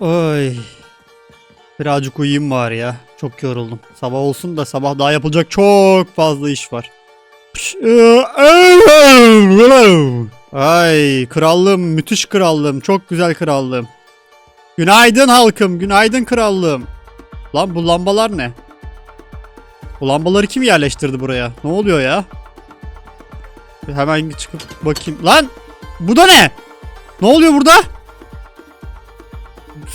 Oy. Birazcık uyuyayım var ya. Çok yoruldum. Sabah olsun da sabah daha yapılacak çok fazla iş var. Ay krallığım müthiş krallığım çok güzel krallığım. Günaydın halkım günaydın krallığım. Lan bu lambalar ne? Bu lambaları kim yerleştirdi buraya? Ne oluyor ya? Hemen çıkıp bakayım. Lan bu da ne? Ne oluyor burada?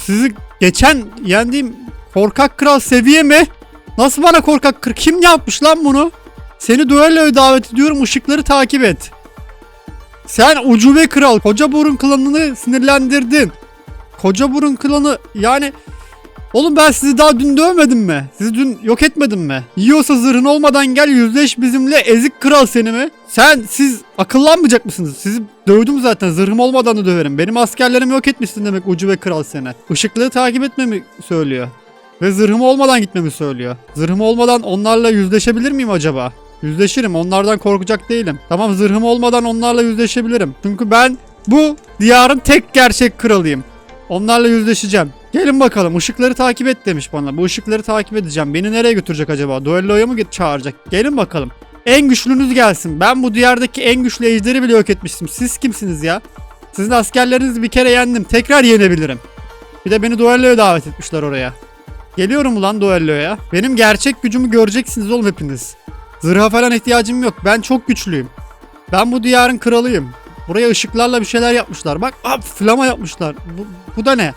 Sizi geçen yendiğim korkak kral seviye mi? Nasıl bana korkak kral? Kim yapmış lan bunu? Seni düelloya davet ediyorum ışıkları takip et. Sen ucube kral koca burun klanını sinirlendirdin. Koca burun klanı yani Oğlum ben sizi daha dün dövmedim mi? Sizi dün yok etmedim mi? Yiyorsa zırhın olmadan gel yüzleş bizimle ezik kral seni mi? Sen siz akıllanmayacak mısınız? Sizi dövdüm zaten zırhım olmadan da döverim. Benim askerlerimi yok etmişsin demek ucu ve kral seni. Işıkları takip etmemi söylüyor. Ve zırhım olmadan gitmemi söylüyor. Zırhım olmadan onlarla yüzleşebilir miyim acaba? Yüzleşirim onlardan korkacak değilim. Tamam zırhım olmadan onlarla yüzleşebilirim. Çünkü ben bu diyarın tek gerçek kralıyım. Onlarla yüzleşeceğim. Gelin bakalım ışıkları takip et demiş bana. Bu ışıkları takip edeceğim. Beni nereye götürecek acaba? Duelloya mı çağıracak? Gelin bakalım. En güçlünüz gelsin. Ben bu diyardaki en güçlü ejderi bile yok etmiştim. Siz kimsiniz ya? Sizin askerlerinizi bir kere yendim. Tekrar yenebilirim. Bir de beni duelloya davet etmişler oraya. Geliyorum ulan duelloya. Benim gerçek gücümü göreceksiniz oğlum hepiniz. Zırha falan ihtiyacım yok. Ben çok güçlüyüm. Ben bu diyarın kralıyım. Buraya ışıklarla bir şeyler yapmışlar. Bak ap flama yapmışlar. Bu, bu da ne?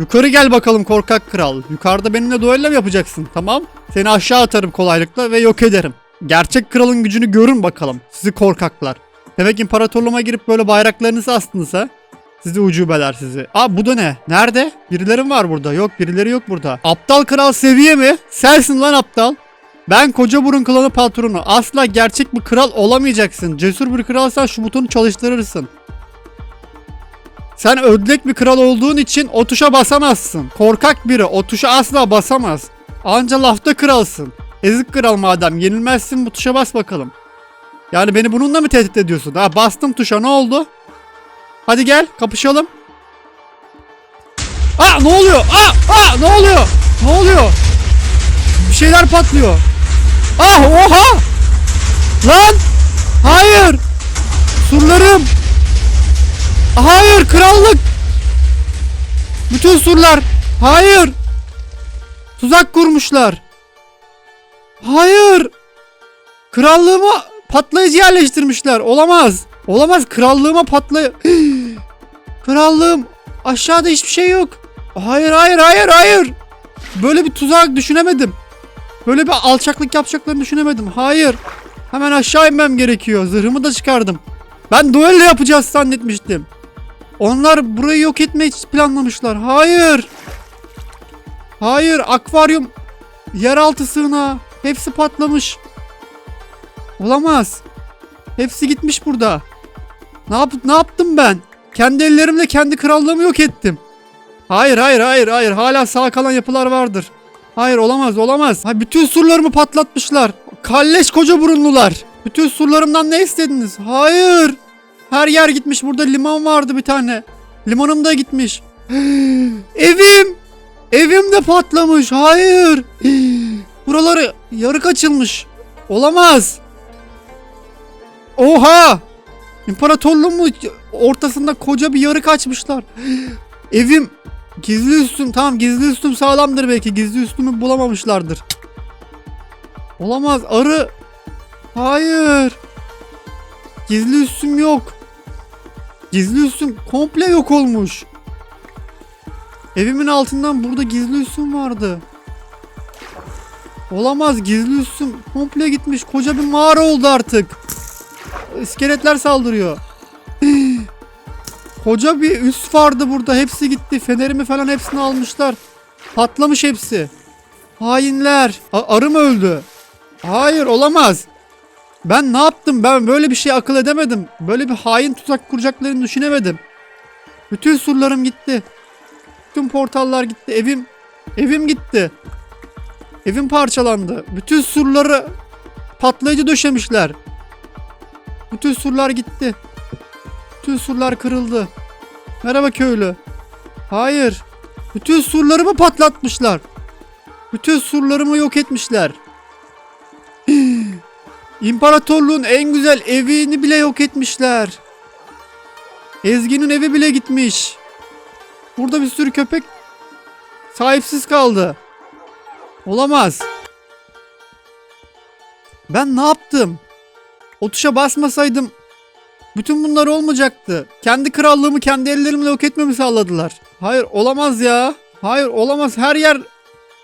Yukarı gel bakalım korkak kral. Yukarıda benimle duello mu yapacaksın? Tamam. Seni aşağı atarım kolaylıkla ve yok ederim. Gerçek kralın gücünü görün bakalım. Sizi korkaklar. Demek imparatorluğuma girip böyle bayraklarınızı astınız ha? Sizi ucubeler sizi. Aa bu da ne? Nerede? Birilerim var burada. Yok birileri yok burada. Aptal kral seviye mi? Sensin lan aptal. Ben koca burun klanı patronu. Asla gerçek bir kral olamayacaksın. Cesur bir kralsan şu butonu çalıştırırsın. Sen ödlek bir kral olduğun için o tuşa basamazsın. Korkak biri o tuşa asla basamaz. Anca lafta kralsın. Ezik kral madem yenilmezsin bu tuşa bas bakalım. Yani beni bununla mı tehdit ediyorsun? Ha bastım tuşa ne oldu? Hadi gel kapışalım. Aa ne oluyor? Aa, aa ne oluyor? Ne oluyor? Bir şeyler patlıyor. Ah oha! Lan! Hayır! Surlarım! Hayır krallık! Bütün surlar! Hayır! Tuzak kurmuşlar. Hayır! Krallığıma patlayıcı yerleştirmişler. Olamaz. Olamaz. Krallığıma patlay... Krallığım aşağıda hiçbir şey yok. Hayır hayır hayır hayır. Böyle bir tuzak düşünemedim. Böyle bir alçaklık yapacaklarını düşünemedim. Hayır. Hemen aşağı inmem gerekiyor. Zırhımı da çıkardım. Ben duello yapacağız zannetmiştim. Onlar burayı yok etmeyi planlamışlar. Hayır. Hayır. Akvaryum. Yeraltı sığınağı. Hepsi patlamış. Olamaz. Hepsi gitmiş burada. Ne, yap ne yaptım ben? Kendi ellerimle kendi krallığımı yok ettim. Hayır hayır hayır hayır. Hala sağ kalan yapılar vardır. Hayır olamaz olamaz. Ha, bütün surlarımı patlatmışlar. Kalleş koca burunlular. Bütün surlarımdan ne istediniz? Hayır. Her yer gitmiş. Burada liman vardı bir tane. Limanım da gitmiş. Evim. Evim de patlamış. Hayır. Buraları yarık açılmış. Olamaz. Oha. İmparatorluğumu ortasında koca bir yarık açmışlar. Evim Gizli üstüm tamam gizli üstüm sağlamdır belki gizli üstümü bulamamışlardır. Olamaz arı. Hayır. Gizli üstüm yok. Gizli üstüm komple yok olmuş. Evimin altından burada gizli üstüm vardı. Olamaz gizli üstüm komple gitmiş. Koca bir mağara oldu artık. İskeletler saldırıyor. Koca bir üst vardı burada. Hepsi gitti. Fenerimi falan hepsini almışlar. Patlamış hepsi. Hainler. A- arı mı öldü? Hayır olamaz. Ben ne yaptım? Ben böyle bir şey akıl edemedim. Böyle bir hain tuzak kuracaklarını düşünemedim. Bütün surlarım gitti. Bütün portallar gitti. Evim evim gitti. Evim parçalandı. Bütün surları patlayıcı döşemişler. Bütün surlar gitti. Bütün surlar kırıldı. Merhaba köylü. Hayır. Bütün surlarımı patlatmışlar. Bütün surlarımı yok etmişler. İmparatorluğun en güzel evini bile yok etmişler. Ezgi'nin evi bile gitmiş. Burada bir sürü köpek sahipsiz kaldı. Olamaz. Ben ne yaptım? O tuşa basmasaydım bütün bunlar olmayacaktı. Kendi krallığımı kendi ellerimle yok etmemi sağladılar. Hayır olamaz ya. Hayır olamaz. Her yer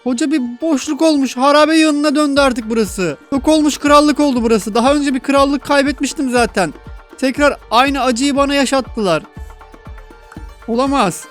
koca bir boşluk olmuş. Harabe yanına döndü artık burası. Yok olmuş krallık oldu burası. Daha önce bir krallık kaybetmiştim zaten. Tekrar aynı acıyı bana yaşattılar. Olamaz.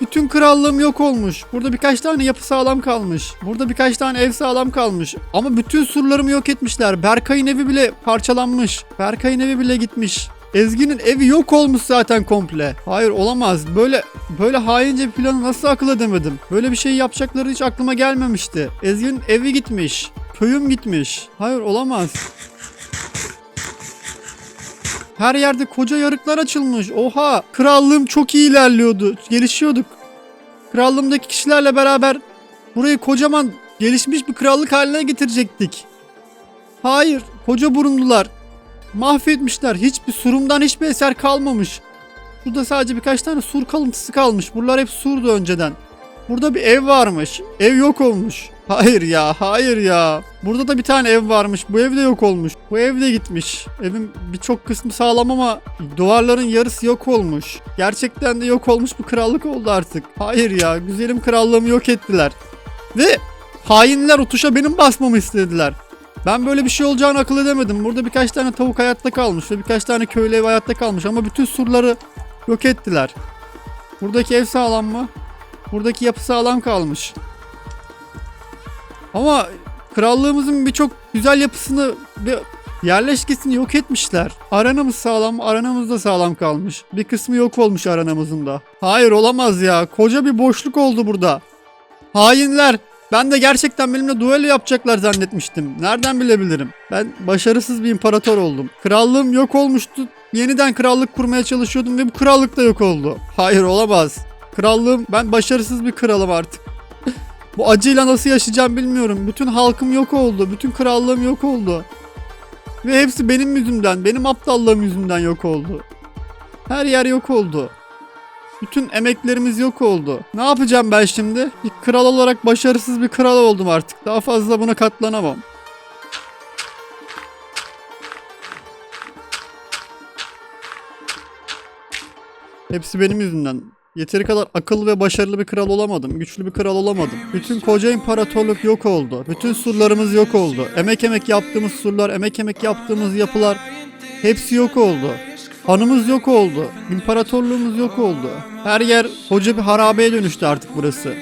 Bütün krallığım yok olmuş. Burada birkaç tane yapı sağlam kalmış. Burada birkaç tane ev sağlam kalmış. Ama bütün surlarımı yok etmişler. Berkay'ın evi bile parçalanmış. Berkay'ın evi bile gitmiş. Ezgi'nin evi yok olmuş zaten komple. Hayır olamaz. Böyle böyle haince bir planı nasıl akıl edemedim? Böyle bir şey yapacakları hiç aklıma gelmemişti. Ezgi'nin evi gitmiş. Köyüm gitmiş. Hayır olamaz. Her yerde koca yarıklar açılmış. Oha! Krallığım çok iyi ilerliyordu. Gelişiyorduk. Krallığımdaki kişilerle beraber burayı kocaman gelişmiş bir krallık haline getirecektik. Hayır, koca burunlular. Mahvetmişler. Hiçbir surumdan hiçbir eser kalmamış. Burada sadece birkaç tane sur kalıntısı kalmış. Buralar hep surdu önceden. Burada bir ev varmış. Ev yok olmuş. Hayır ya, hayır ya. Burada da bir tane ev varmış. Bu ev de yok olmuş. Bu ev de gitmiş. Evin birçok kısmı sağlam ama duvarların yarısı yok olmuş. Gerçekten de yok olmuş bir krallık oldu artık. Hayır ya, güzelim krallığımı yok ettiler. Ve hainler o tuşa benim basmamı istediler. Ben böyle bir şey olacağını akıl edemedim. Burada birkaç tane tavuk hayatta kalmış ve birkaç tane köylü ev hayatta kalmış ama bütün surları yok ettiler. Buradaki ev sağlam mı? Buradaki yapı sağlam kalmış. Ama krallığımızın birçok güzel yapısını ve yerleşkesini yok etmişler. Aranamız sağlam, aranamız da sağlam kalmış. Bir kısmı yok olmuş aranamızın da. Hayır olamaz ya. Koca bir boşluk oldu burada. Hainler. Ben de gerçekten benimle duello yapacaklar zannetmiştim. Nereden bilebilirim? Ben başarısız bir imparator oldum. Krallığım yok olmuştu. Yeniden krallık kurmaya çalışıyordum ve bu krallık da yok oldu. Hayır olamaz. Krallığım ben başarısız bir kralım artık. Bu acıyla nasıl yaşayacağım bilmiyorum. Bütün halkım yok oldu. Bütün krallığım yok oldu. Ve hepsi benim yüzümden, benim aptallığım yüzünden yok oldu. Her yer yok oldu. Bütün emeklerimiz yok oldu. Ne yapacağım ben şimdi? Bir kral olarak başarısız bir kral oldum artık. Daha fazla buna katlanamam. Hepsi benim yüzümden. Yeteri kadar akıllı ve başarılı bir kral olamadım. Güçlü bir kral olamadım. Bütün koca imparatorluk yok oldu. Bütün surlarımız yok oldu. Emek emek yaptığımız surlar, emek emek yaptığımız yapılar hepsi yok oldu. Hanımız yok oldu. İmparatorluğumuz yok oldu. Her yer koca bir harabeye dönüştü artık burası.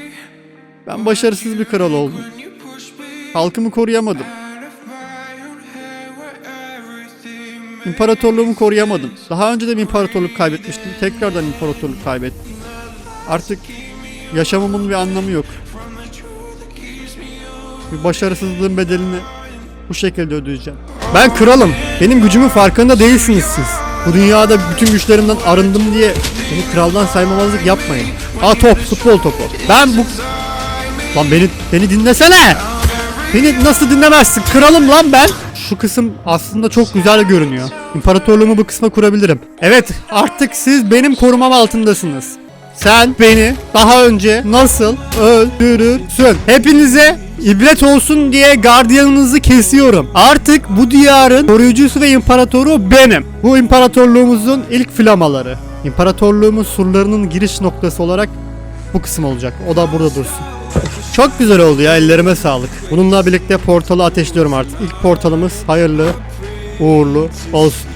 Ben başarısız bir kral oldum. Halkımı koruyamadım. İmparatorluğumu koruyamadım. Daha önce de bir imparatorluk kaybetmiştim. Tekrardan imparatorluk kaybettim. Artık yaşamımın bir anlamı yok. Bir başarısızlığın bedelini bu şekilde ödeyeceğim. Ben kralım. Benim gücümün farkında değilsiniz siz. Bu dünyada bütün güçlerimden arındım diye beni kraldan saymamazlık yapmayın. Aa top, futbol topu. Ben bu... Lan beni, beni dinlesene! Beni nasıl dinlemezsin? Kralım lan ben. Şu kısım aslında çok güzel görünüyor. İmparatorluğumu bu kısma kurabilirim. Evet, artık siz benim korumam altındasınız. Sen beni daha önce nasıl öldürürsün? Hepinize ibret olsun diye gardiyanınızı kesiyorum. Artık bu diyarın koruyucusu ve imparatoru benim. Bu imparatorluğumuzun ilk flamaları. İmparatorluğumun surlarının giriş noktası olarak bu kısım olacak. O da burada dursun. Çok güzel oldu ya ellerime sağlık. Bununla birlikte portalı ateşliyorum artık. İlk portalımız hayırlı, uğurlu olsun.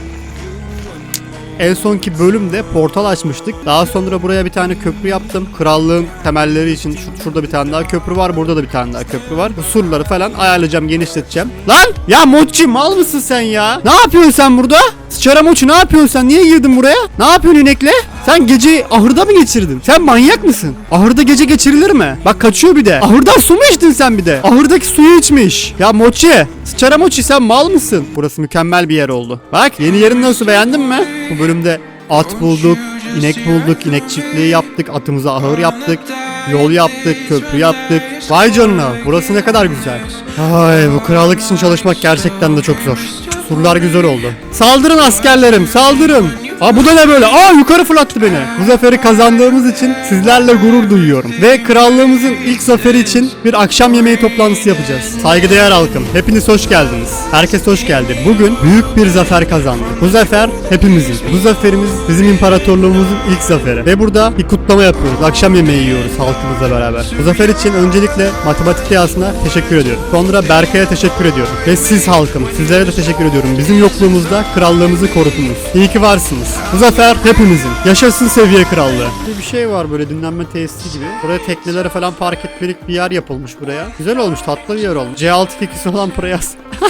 En sonki bölümde portal açmıştık. Daha sonra buraya bir tane köprü yaptım. Krallığın temelleri için şu, şurada bir tane daha köprü var. Burada da bir tane daha köprü var. Bu surları falan ayarlayacağım, genişleteceğim. Lan! Ya Mochi mal mısın sen ya? Ne yapıyorsun sen burada? Sıçara Mochi ne yapıyorsun sen? Niye girdin buraya? Ne yapıyorsun inekle? Sen geceyi ahırda mı geçirdin? Sen manyak mısın? Ahırda gece geçirilir mi? Bak kaçıyor bir de. Ahırdan su mu içtin sen bir de? Ahırdaki suyu içmiş. Ya Mochi. Sıçara Mochi sen mal mısın? Burası mükemmel bir yer oldu. Bak yeni yerin nasıl beğendin mi? Bu bölümde At bulduk, inek bulduk, inek çiftliği yaptık, atımıza ahır yaptık, yol yaptık, köprü yaptık. Vay canına, burası ne kadar güzel. Ay bu krallık için çalışmak gerçekten de çok zor. Surlar güzel oldu. Saldırın askerlerim, saldırın. Aa bu da ne böyle? Aa yukarı fırlattı beni. Bu zaferi kazandığımız için sizlerle gurur duyuyorum. Ve krallığımızın ilk zaferi için bir akşam yemeği toplantısı yapacağız. Saygıdeğer halkım, hepiniz hoş geldiniz. Herkes hoş geldi. Bugün büyük bir zafer kazandık. Bu zafer hepimizin. Bu zaferimiz bizim imparatorluğumuzun ilk zaferi. Ve burada bir kutlama yapıyoruz. Akşam yemeği yiyoruz halkımızla beraber. Bu zafer için öncelikle matematik dünyasına teşekkür ediyorum. Sonra Berkay'a teşekkür ediyorum. Ve siz halkım, sizlere de teşekkür ediyorum. Bizim yokluğumuzda krallığımızı korudunuz. İyi ki varsınız. Bu zafer hepimizin. Yaşasın seviye krallığı. Bir şey var böyle dinlenme tesisi gibi. Buraya tekneleri falan park etmelik bir yer yapılmış buraya. Güzel olmuş, tatlı bir yer olmuş. C6 kekisi olan Preyas.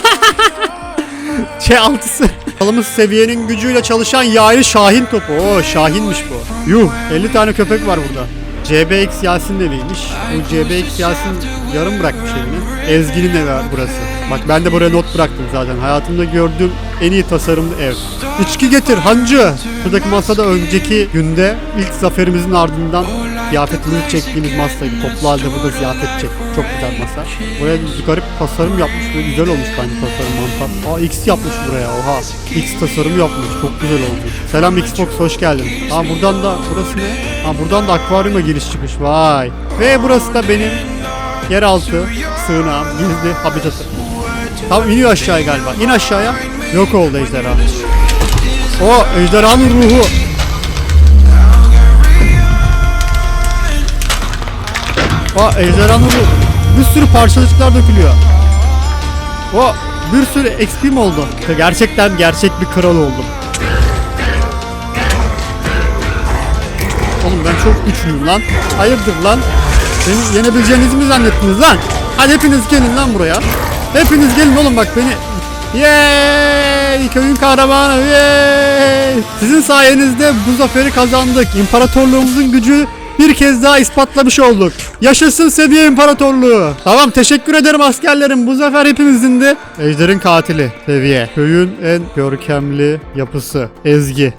C6'sı. Kralımız seviyenin gücüyle çalışan yaylı Şahin topu. Oo Şahinmiş bu. Yuh 50 tane köpek var burada. CBX Yasin eviymiş. Bu CBX Yasin yarım bırakmış evini. Ezgi'nin evi burası. Bak ben de buraya not bıraktım zaten. Hayatımda gördüğüm en iyi tasarımlı ev. İçki getir hancı. Şuradaki masada önceki günde ilk zaferimizin ardından ziyafetimizi çektiğimiz masaydı. Toplu halde burada ziyafet çektik. Çok güzel masa. Buraya garip tasarım yapmış. Böyle güzel olmuş bence tasarım mantar. Aa X yapmış buraya oha. X tasarım yapmış. Çok güzel olmuş. Selam Xbox hoş geldin. Aa buradan da burası ne? Aa buradan da akvaryuma giriş çıkış. Vay. Ve burası da benim yeraltı sığınağım. Gizli habitatım. Tamam iniyor aşağıya galiba. İn aşağıya. Yok oldu ejderha. O ejderhanın ruhu. O ejderhanın ruhu. Bir sürü parçacıklar dökülüyor. O bir sürü XP'm oldu. Gerçekten gerçek bir kral oldum. Ben çok güçlüyüm lan. Hayırdır lan? Beni yenebileceğinizi mi zannettiniz lan? Hadi hepiniz gelin lan buraya. Hepiniz gelin oğlum bak beni. Yeeey! Köyün kahramanı yeeey! Sizin sayenizde bu zaferi kazandık. İmparatorluğumuzun gücü bir kez daha ispatlamış olduk. Yaşasın seviye imparatorluğu. Tamam teşekkür ederim askerlerim. Bu zafer hepimizindi. Ejder'in katili seviye. Köyün en görkemli yapısı. Ezgi.